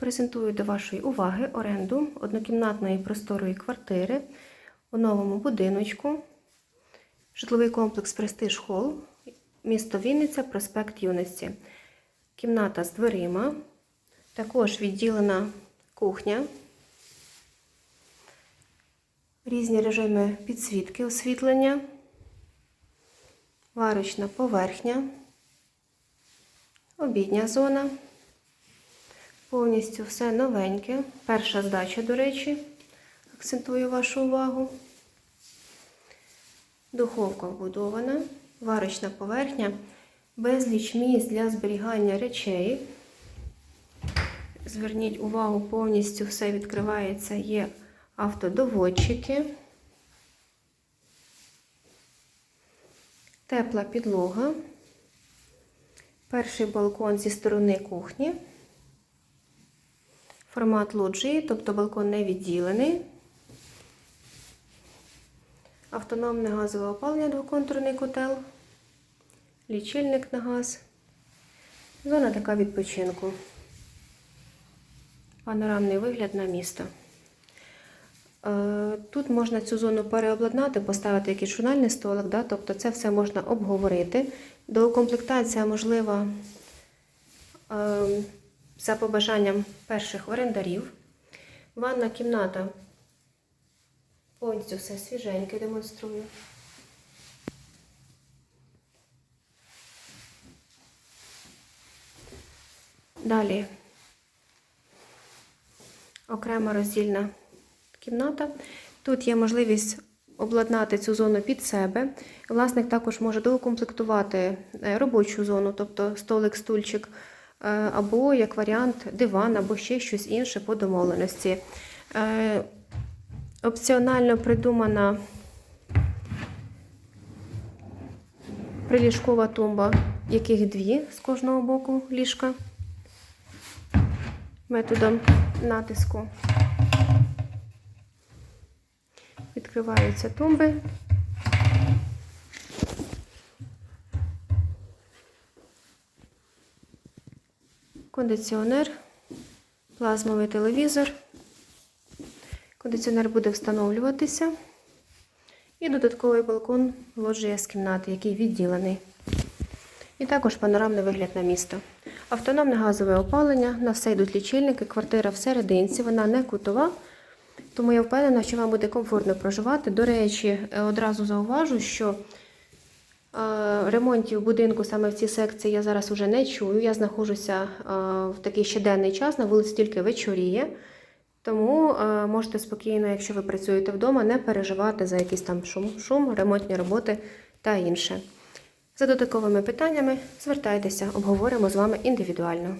Презентую до вашої уваги оренду однокімнатної просторої квартири у новому будиночку. Житловий комплекс Престиж Холл, місто Вінниця, проспект Юності. Кімната з дверима, також відділена кухня, різні режими підсвітки, освітлення, варочна поверхня, обідня зона. Повністю все новеньке. Перша здача, до речі, акцентую вашу увагу. Духовка вбудована, варочна поверхня, безліч місць для зберігання речей. Зверніть увагу, повністю все відкривається, є автодоводчики, тепла підлога, перший балкон зі сторони кухні. Формат лоджії, тобто балкон не відділений. Автономне газове опалення, двоконтурний котел, лічильник на газ. Зона така відпочинку. Панорамний вигляд на місто. Е, Тут можна цю зону переобладнати, поставити якийсь журнальний столик, да? тобто це все можна обговорити. Доукомплектація можлива. За побажанням перших орендарів. Ванна кімната повністю все свіженьке демонструю. Далі окрема роздільна кімната. Тут є можливість обладнати цю зону під себе. Власник також може доукомплектувати е, робочу зону, тобто столик, стульчик або як варіант диван, або ще щось інше по домовленості. Е, Опціонально придумана приліжкова тумба, яких дві з кожного боку ліжка методом натиску. Відкриваються тумби. Кондиціонер, плазмовий телевізор. Кондиціонер буде встановлюватися. І додатковий балкон лоджія з кімнати, який відділений. І також панорамний вигляд на місто. Автономне газове опалення, на все йдуть лічильники, квартира всерединці, вона не кутова. Тому я впевнена, що вам буде комфортно проживати. До речі, е, одразу зауважу, що ремонтів будинку саме в цій секції я зараз вже не чую. Я знаходжуся в такий щоденний час, на вулиці тільки вечоріє. Тому можете спокійно, якщо ви працюєте вдома, не переживати за якийсь там шум, шум, ремонтні роботи та інше. За додатковими питаннями звертайтеся, обговоримо з вами індивідуально.